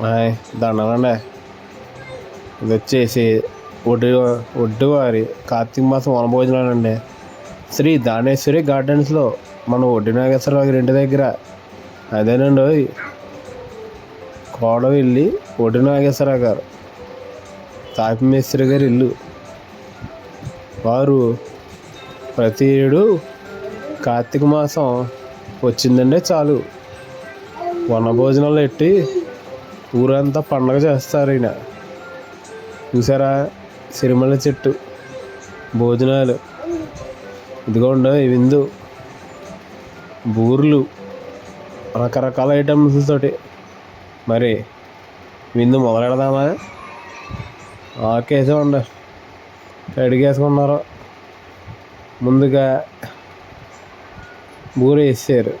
Hi ఇది వచ్చేసి ఒడ్డు ఒడ్డువారి కార్తీక మాసం వనభోజనాలండి. శ్రీ దానేశ్వరి గార్డెన్స్లో మన ఒడ్డు నాగేశ్వరరావు గారి ఇంటి దగ్గర అదేనండి కోడ వెళ్ళి ఒడ్డు నాగేశ్వరరావు గారు తాపిమేశ్వరి గారి ఇల్లు. వారు ప్రతి ఏడు కార్తీక మాసం వచ్చిందంటే చాలు. వనభోజనాలు ఎట్టి ఊరంతా పండగ చేస్తారు ఈయన. చూసారా? సిరిమల చెట్టు భోజనాలు. ఇదిగోండి విందు. బూర్లు రకరకాల ఐటమ్స్ తోటి. మరి విందు మొదలెడదామా? ఆకేసే ఉండ. అడిగేసుకున్నారు ముందుగా బూర వేసారు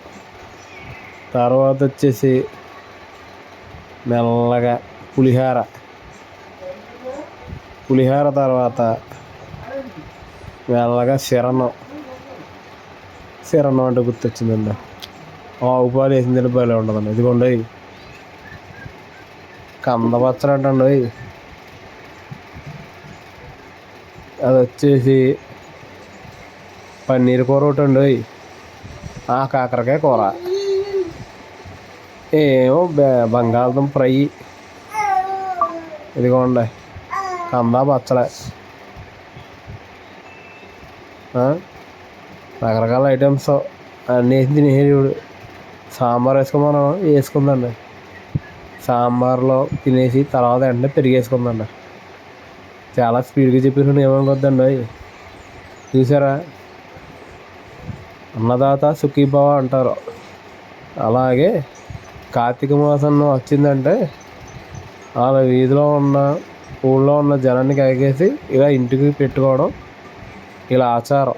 తర్వాత వచ్చేసి మెల్లగా పులిహార. పులిహార తర్వాత మెల్లగా శరణం. శరణం అంటే గుర్తొచ్చిందండి. ఆవు పాలు వేసిందంటే భలే ఉండదండి ఇదిగోండి. కంద పచ్చడి అంటండి. అది వచ్చేసి పన్నీర్ కూర ఒకటి అండి. ఆ కాకరకాయ కూర. ఏమో బె- బంగాళదుంప ఫ్రై ఇదిగోండి కందా పచ్చడి రకరకాల ఐటమ్స్ అన్నీ వేసి తినేసేవాడు సాంబార్ వేసుకోమని వేసుకుందండి సాంబార్లో తినేసి తర్వాత వెంటనే పెరిగేసుకుందండి చాలా స్పీడ్గా చెప్పేసి ఏమనుకోద్దండి చూసారా అన్నదాత సుఖీభావ అంటారు అలాగే కార్తీక మాసం వచ్చిందంటే వాళ్ళ వీధిలో ఉన్న ఊళ్ళో ఉన్న జనాన్ని కరిగేసి ఇలా ఇంటికి పెట్టుకోవడం ఇలా ఆచారం.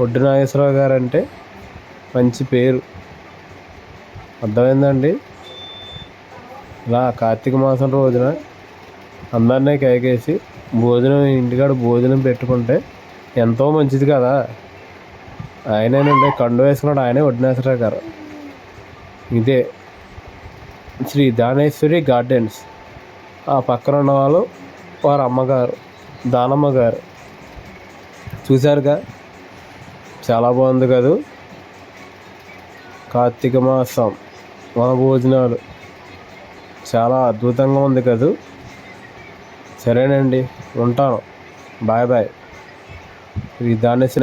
ఒడ్డు నాగేశ్వరరావు గారు అంటే మంచి పేరు. అర్థమైందండి? ఇలా కార్తీక మాసం రోజున అందరినీ కైకేసి భోజనం ఇంటికాడ భోజనం పెట్టుకుంటే ఎంతో మంచిది కదా. ఆయనేనండి కండు వేసుకున్నాడు ఆయనే వడ్డినేశ్వరరావు గారు. ఇదే శ్రీ దానేశ్వరి గార్డెన్స్. ఆ పక్కన ఉన్న వాళ్ళు వారి అమ్మగారు దానమ్మ గారు. చూశారుగా? చాలా బాగుంది కదా? కార్తీక మాసం వన భోజనాలు చాలా అద్భుతంగా ఉంది కదా? సరేనండి ఉంటాను. Bye bye. ఇది దానేశ్వరి